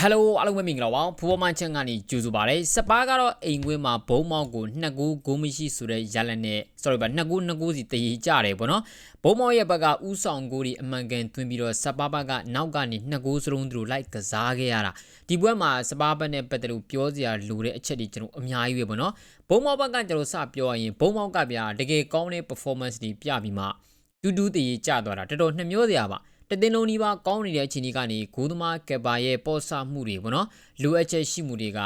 ဟယ်လိုအားလုံးပဲမင်္ဂလာပါဖူဘောမန်ချန်ကနေကြိုဆိုပါရစေစပါးကတော့အိမ်ကွင်းမှာဘုံမောက်ကိုနှစ်ကူဂိုးမရှိဆိုတဲ့ရလက်နဲ့ sorry ပါနှစ်ကူနှစ်ကူစီတည်ကြတယ်ပေါ့နော်ဘုံမောက်ရဲ့ဘက်ကဥဆောင်ကိုဒီအမှန်ကန်သွင်းပြီးတော့စပါးဘက်ကနောက်ကနေနှစ်ကူစလုံးသူတို့လိုက်ကစားခဲ့ရတာဒီပွဲမှာစပါးဘက်နဲ့ပတ်သက်လို့ပြောစရာလိုတဲ့အချက်တွေကျွန်တော်အများကြီးပဲပေါ့နော်ဘုံမောက်ဘက်ကကျွန်တော်စပြောရရင်ဘုံမောက်ကဗျာတကယ်ကောင်းတဲ့ performance တွေပြပြီးမှတူးတူးတည်ကြသွားတာတော်တော်နှမျောစရာပါ တသိန်းလုံးဒီပါကောင်းနေတဲ့အခြေအနေကနေဂိုးသမားကက်ပါရဲ့ပေါ်ဆမှုတွေပေါ့နော်လိုအပ်ချက်ရှိမှုတွေက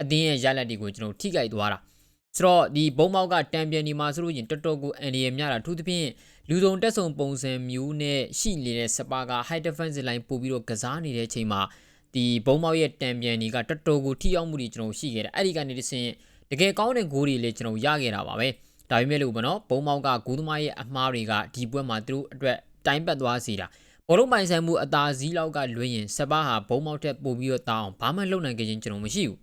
အတင်းရဲ့ရလက်တွေကိုကျွန်တော်ထိကြိုက်သွားတာဆိုတော့ဒီဘုံမောက်ကတံပြန်ဒီမှာဆိုလို့ရင်တော်တော်ကိုအန်ဒီရများတာအထူးသဖြင့်လူစုံတက်ဆုံပုံစံမျိုးနဲ့ရှိနေတဲ့စပါက high defense line ပို့ပြီးတော့ကစားနေတဲ့အချိန်မှာဒီဘုံမောက်ရဲ့တံပြန်ဒီကတော်တော်ကိုထိရောက်မှုတွေကျွန်တော်ရှိခဲ့တယ်အဲ့ဒီကနေတစ်ဆင့်တကယ်ကောင်းတဲ့ဂိုးတွေလည်းကျွန်တော်ရခဲ့တာပါပဲဒါပေမဲ့လို့ပေါ့နော်ဘုံမောက်ကဂိုးသမားရဲ့အမှားတွေကဒီပွဲမှာသူတို့အတွက်တိုင်းပတ်သွားစေတာ ဘောလုံးပိုင်ဆိုင်မှုအသာစီးလောက်ကလွှဲရင်စပါးဟာဘုံမောက်ထက်ပိုပြီးတော့တောင်းဘာမှလုပ်နိုင်ကြခြင်းကျွန်တော်မရှိဘူး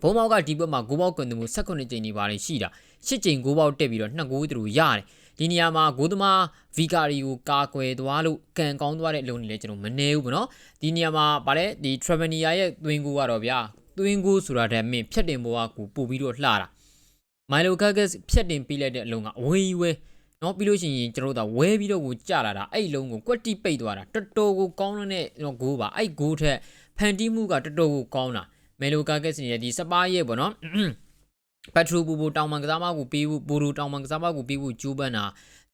ဘုံမောက်ကဒီဘက်မှာဂိုးပေါက်ကွန်တမှု18ကြိမ်နေပါလေရှိတာ10ကြိမ်ဂိုးပေါက်တက်ပြီးတော့2ဂိုးသူတို့ရတယ်ဒီနေရာမှာဂိုးသမားဗီကာရီကိုကာကွယ်သွားလို့ကန်ကောင်းသွားတဲ့အလုံးတွေလည်းကျွန်တော်မနေဘူးဗောနော်ဒီနေရာမှာဗာလဲဒီ Travenia ရဲ့သွင်းဂိုးကတော့ဗျာသွင်းဂိုးဆိုတာတည်းမင်းဖြတ်တင်ပေါ်ကကိုပို့ပြီးတော့လှတာမိုင်လိုကာဂက်ဖြတ်တင်ပေးလိုက်တဲ့အလုံးကအဝေးဝဲ နော်ပြီးလို့ရှိရင်ကျွန်တော်တို့ကဝဲပြီးတော့ကိုကြာလာတာအဲ့လုံးကိုကွက်တိပိတ်သွားတာတော်တော်ကိုကောင်းတဲ့နော်ဂိုးပါအဲ့ဂိုးထက်ဖန်တီးမှုကတော်တော်ကိုကောင်းတာမဲလိုကာကက်စနေရဲ့ဒီစပါးရဲ့ပေါ့နော်ပက်ထရိုဘူဘူတောင်မန်ကစားမကိုပေးဖို့ဘူရူတောင်မန်ကစားမကိုပေးဖို့ကျိုးပန်းတာ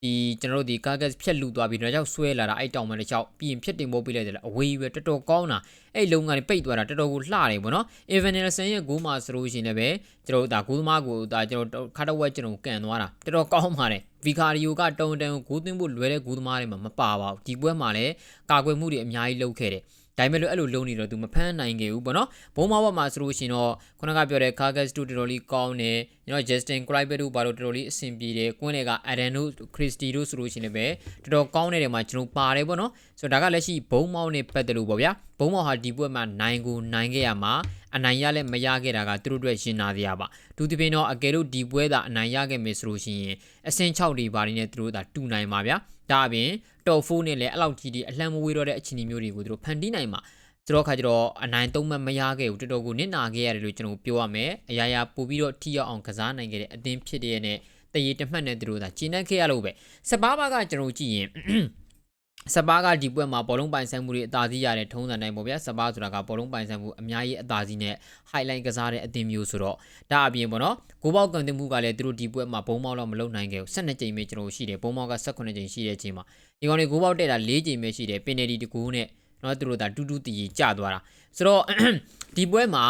ဒီကျွန်တော်တို့ဒီကာကက်ဖြက်လူသွားပြီးတော့ကြောက်ဆွဲလာတာအဲ့တောင်မန်တစ်ချောက်ပြီးရင်ဖြက်တင်ဖို့ပေးလိုက်တယ်အဝေးပဲတော်တော်ကောင်းတာအဲ့လုံးကနေပိတ်သွားတာတော်တော်ကိုလှတယ်ပေါ့နော်အီဗန်နယ်ဆန်ရဲ့ဂိုးမှာဆိုလို့ရှိရင်လည်းကျွန်တော်တို့ဒါဂိုးသမားကိုဒါကျွန်တော်ခါတော့ဝက်ကျွန်တော်ကန်သွားတာတော်တော်ကောင်းပါတယ်ဗီကာရီယိုကတုံတန်ကိုဂိုးသွင်းဖို့လွယ်တဲ့ဂိုးသမားတွေမှာမပါပါဘူးဒီပွဲမှာလည်းကာကွယ်မှုတွေအများကြီးလုပ်ခဲ့တယ် ဒါပေမဲ့လို့အဲ့လိုလုံးနေတော့ तू မဖမ်းနိုင်ခဲ့ဘူးပေါ့နော်ဘုံမဘမှာဆိုလို့ရှိရင်တော့ခုနကပြောတဲ့ Cargas တို့တော်တော်လေးကောင်းတယ်ကျွန်တော် Justin Kluivert တို့ဘာလို့တော်တော်လေးအဆင်ပြေတယ်ကွင်းတွေက Adam တို့ Christy တို့ဆိုလို့ရှိရင်လည်းတော်တော်ကောင်းတဲ့နေရာမှာကျွန်တော်ပါတယ်ပေါ့နော်ဆိုတော့ဒါကလက်ရှိဘုံမောင်းနဲ့ပတ်သက်လို့ပေါ့ဗျာဘုံမောင်းဟာဒီပွဲမှာနိုင်ကိုနိုင်ခဲ့ရမှာအနိုင်ရလည်းမရခဲ့တာကသူတို့အတွက်ရှင်းနာစရာပါဒုတိယတော့အကယ်လို့ဒီပွဲသာအနိုင်ရခဲ့မယ်ဆိုလို့ရှိရင်အဆင့်6တွေပါနေနဲ့သူတို့သာတူနိုင်ပါဗျာဒါအပြင်တော်ဖိုးနဲ့လည်းအဲ့လောက်ကြီးဒီအလှမ်းမဝေးတော့တဲ့အခြေအနေမျိုးတွေကိုသူတို့ဖန်တီးနိုင်မှာဆိုတော့ခါကျတော့အနိုင်သုံးမှမရခဲ့ဘူးတော်တော်ကိုနစ်နာခဲ့ရတယ်လို့ကျွန်တော်ပြောရမယ်အရာရာပို့ပြီးတော့ထိရောက်အောင်ကစားနိုင်ခဲ့တဲ့အသင်းဖြစ်တဲ့နဲ့တရေတမှတ်နဲ့သူတို့သာကျင်းနှက်ခဲ့ရလို့ပဲစပါးပါကကျွန်တော်ကြည့်ရင် စပါးကဒီပွဲမှာဘောလုံးပိုင်ဆိုင်မှုတွေအသာစီးရတဲ့ထုံးစံတိုင်းပေါ့ဗျာစပါးဆိုတာကဘောလုံးပိုင်ဆိုင်မှုအများကြီးအသာစီးနဲ့ highlight ကစားတဲ့အသင်းမျိုးဆိုတော့ဒါအပြင်ပေါ့နော်ဂိုးပေါက်ကန်တင်မှုကလည်းသူတို့ဒီပွဲမှာဘုံမောက်တော့မလုံနိုင်ခဲ့ဘူး12ကြိမ်ပဲကျွန်တော်ရှိတယ်ဘုံမောက်က18ကြိမ်ရှိတဲ့အချိန်မှာဒီကောင်တွေဂိုးပေါက်တက်တာ4ကြိမ်ပဲရှိတယ်ပင်နယ်တီတကူနဲ့နော်သူတို့ဒါတူးတူးတည်ကြသွားတာဆိုတော့ဒီပွဲမှာ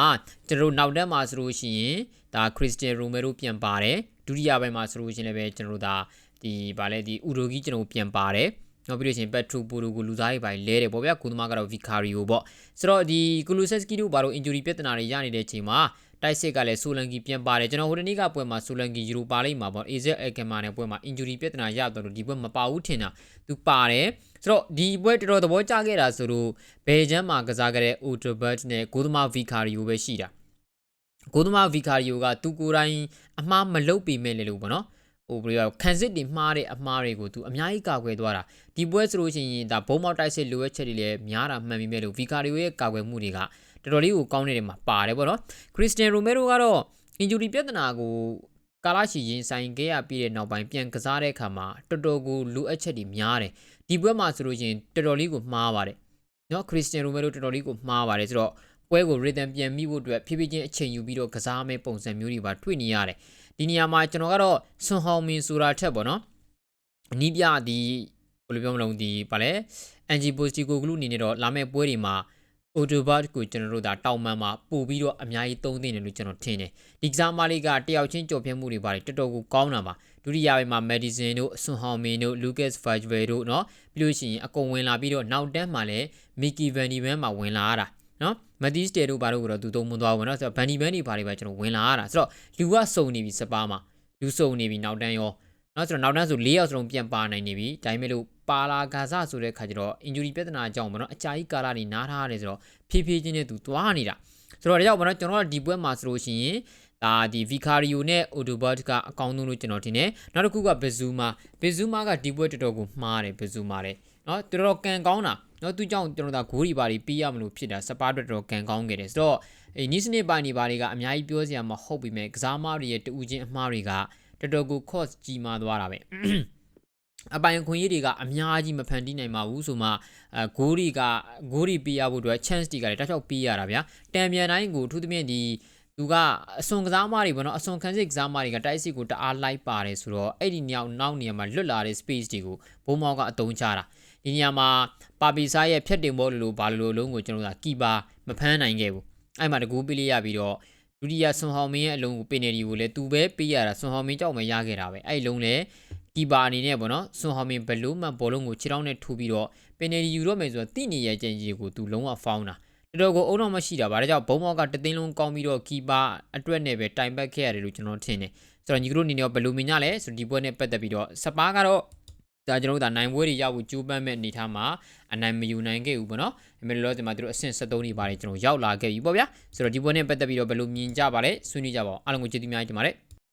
ကျွန်တော်တို့နောက်တက်မှာဆိုလို့ရှိရင်ဒါခရစ္စတီယန်ရိုမဲရိုပြန်ပါတယ်ဒုတိယပိုင်းမှာဆိုလို့ရှိရင်လည်းကျွန်တော်တို့ဒါဒီဗာလဲဒီဥရိုဂီကျွန်တော်ပြန်ပါတယ် နောက်ပြီးလို့ရှိရင်ပက်ထရူပူရိုကိုလူစားရေးပိုင်းလဲတယ်ပေါ့ဗျာကုသမားကတော့ဗီကာရီယိုပေါ့ဆိုတော့ဒီကူလူဆက်စကီတို့ဘာလို့အင်ဂျူရီပြဿနာတွေရနေတဲ့အချိန်မှာတိုက်စစ်ကလည်းဆိုလန်ကီပြန်ပါတယ်ကျွန်တော်ဟိုတနေ့ကပွဲမှာဆိုလန်ကီယူရိုပါလိမ့်မှာပေါ့အေဇက်အကင်မာနဲ့ပွဲမှာအင်ဂျူရီပြဿနာရတော့ဒီပွဲမပါဘူးထင်တာသူပါတယ်ဆိုတော့ဒီပွဲတော်တော်သဘောကျခဲ့တာဆိုတော့ဘယ်ချမ်းမှာကစားခဲ့တဲ့ Autobert နဲ့ဂိုးသမားဗီကာရီယိုပဲရှိတာဂိုးသမားဗီကာရီယိုကသူကိုယ်တိုင်အမှားမလုပ်ပေမဲ့လေလို့ပေါ့နော် ဟိုဘယ်လိုခံစစ်တွေမှားတဲ့အမှားတွေကိုသူအများကြီးကာကွယ်သွားတာဒီပွဲဆိုလို့ရှိရင်ဒါဘုံမောက်တိုက်စစ်လိုအပ်ချက်တွေလည်းများတာမှန်ပြီမဲ့လို့ဗီကာရီယိုရဲ့ကာကွယ်မှုတွေကတော်တော်လေးကိုကောင်းနေတယ်မှာပါတယ်ပေါ့နော်ခရစ္စတီယန်ရိုမဲရိုကတော့အင်ဂျူရီပြဿနာကိုကာလာရှိရင်ဆိုင်ခဲ့ရပြီးတဲ့နောက်ပိုင်းပြန်ကစားတဲ့အခါမှာတော်တော်ကိုလိုအပ်ချက်တွေများတယ်ဒီပွဲမှာဆိုလို့ရှိရင်တော်တော်လေးကိုမှားပါတယ်နော်ခရစ္စတီယန်ရိုမဲရိုတော်တော်လေးကိုမှားပါတယ်ဆိုတော့ ပွဲကိုရီတန်ပြန်မိဖို့အတွက်ဖြည်းဖြည်းချင်းအချိန်ယူပြီးတော့ကစားမဲ့ပုံစံမျိုးတွေပါတွေ့နေရတယ်ဒီနေရာမှာကျွန်တော်ကတော့ဆွန်ဟောင်မင်ဆိုတာထက်ပေါ့နော်အနီးပြဒီဘယ်လိုပြောမလို့ဒီဗာလဲအန်ဂျီပိုစတီကိုဂလူအနေနဲ့တော့လာမဲ့ပွဲတွေမှာအိုတိုဘတ်ကိုကျွန်တော်တို့ဒါတောင်မှန်မှာပို့ပြီးတော့အများကြီးသုံးသင့်တယ်လို့ကျွန်တော်ထင်တယ်ဒီကစားမလေးကတယောက်ချင်းကြော်ပြမှုတွေပါတယ်တော်တော်ကိုကောင်းတာပါဒုတိယပိုင်းမှာ Medicine တို့ဆွန်ဟောင်မင်တို့ Lucas Vajvel တို့เนาะပြီးလို့ရှိရင်အကုန်ဝင်လာပြီးတော့နောက်တန်းမှာလည်း Mickey Van Die Ven မှာဝင်လာရတာ နော်မတီးစတဲတို့ဘာတို့ကတော့သူသုံးမွန်သွားဘူးနော်ဆိုတော့ဘန်ဒီဘန်ဒီဘာတွေပဲကျွန်တော်ဝင်လာရတာဆိုတော့လူကစုံနေပြီစပါးမှာလူစုံနေပြီနောက်တန်းရောနော်ဆိုတော့နောက်တန်းဆို၄ယောက်စလုံးပြန်ပါနိုင်နေပြီဒါပေမဲ့လို့ပါလာဂါဇဆိုတဲ့ခါကျတော့ injury ပြဿနာကြောင့်ပေါ့နော်အကြာကြီးကာလနေနားထားရတယ်ဆိုတော့ဖြည်းဖြည်းချင်းနဲ့သူသွားနေတာဆိုတော့ဒါကြောင့်ပေါ့နော်ကျွန်တော်ကဒီပွဲမှာဆိုလို့ရှိရင်ဒါဒီ Vicario နဲ့ Odobert ကအကောင်းဆုံးလို့ကျွန်တော်ထင်တယ်နောက်တစ်ခုက Bezuma Bezuma ကဒီပွဲတော်တော်ကိုမှားတယ် Bezuma တဲ့နော်တော်တော်ကန်ကောင်းတာ နော်သူကြောင့်ကျွန်တော်တို့ကဂိုးဒီပါတွေပေးရမလို့ဖြစ်တာစပါးအတွက်တော့ကံကောင်းခဲ့တယ်ဆိုတော့အေးနီးစနစ်ပိုင်းတွေပါတွေကအများကြီးပြောစရာမဟုတ်ပြီမဲ့ကစားမတွေရဲ့တူချင်းအမှားတွေကတော်တော်ကို cost ကြီးမားသွားတာပဲအပိုင်ခွင့်ရည်တွေကအများကြီးမဖန်တီးနိုင်ပါဘူးဆိုမှအဲဂိုးတွေကဂိုးတွေပေးရဖို့အတွက် chance တွေကလည်းတောက်လျှောက်ပေးရတာဗျာတံမြန်တိုင်းကိုအထူးသဖြင့်ဒီသူကအစွန်ကစားမတွေဘောနော်အစွန်ခန်းစစ်ကစားမတွေကတိုက်စစ်ကိုတအားလိုက်ပါတယ်ဆိုတော့အဲ့ဒီညောင်နောက်နေရာမှာလွတ်လာတဲ့ space တွေကိုဘုံမောက်ကအတုံးချတာ ဒီနေရာမှာပါပီစာရဲ့ဖြတ်တင်ဘောလိုလိုဘာလိုလိုလုံးကိုကျွန်တော်တို့ကကီပါမဖမ်းနိုင်ခဲ့ဘူးအဲ့မှာတကူပေးလေးရပြီးတော့ဒုတိယဆွန်ဟောင်မင်းရဲ့အလုံးကိုပင်နယ်ဒီကိုလည်းသူပဲပေးရတာဆွန်ဟောင်မင်းကြောက်မှရခဲ့တာပဲအဲ့ဒီလုံးလည်းကီပါအနေနဲ့ပေါ့နော်ဆွန်ဟောင်မင်ဘလူးမန်ဘောလုံးကိုခြေထောက်နဲ့ထိုးပြီးတော့ပင်နယ်ဒီယူတော့မယ်ဆိုတော့တိနေရဲ့ကြင်ကြီးကိုသူလုံးဝဖောင်းတာတော်တော်ကိုအုံတော့မရှိတာဗါဒါကြောင့်ဘုံမောက်ကတသိန်းလုံးကောင်းပြီးတော့ကီပါအတွက်နဲ့ပဲတိုင်ပတ်ခဲ့ရတယ်လို့ကျွန်တော်ထင်တယ်ဆိုတော့ညီကတို့အနေနဲ့ဘလူးမင်ညလဲဆိုဒီပွဲနဲ့ပတ်သက်ပြီးတော့စပါးကတော့ ဒါကျွန်တော်တို့ဒါနိုင်ပွဲတွေရဖို့ကြိုးပမ်းမဲ့အနေထားမှာအနိုင်မယူနိုင်ခဲ့ဘူးပေါ့နော်အမေလောဒီမှာသူတို့အဆင့်73နေပါတယ်ကျွန်တော်ရောက်လာခဲ့ပြီပေါ့ဗျာဆိုတော့ဒီပွဲနဲ့ပတ်သက်ပြီးတော့ဘယ်လိုမြင်ကြပါလဲဆွေးနွေးကြပါအောင်အားလုံးကိုကျေးဇူးများတင်ပါတယ်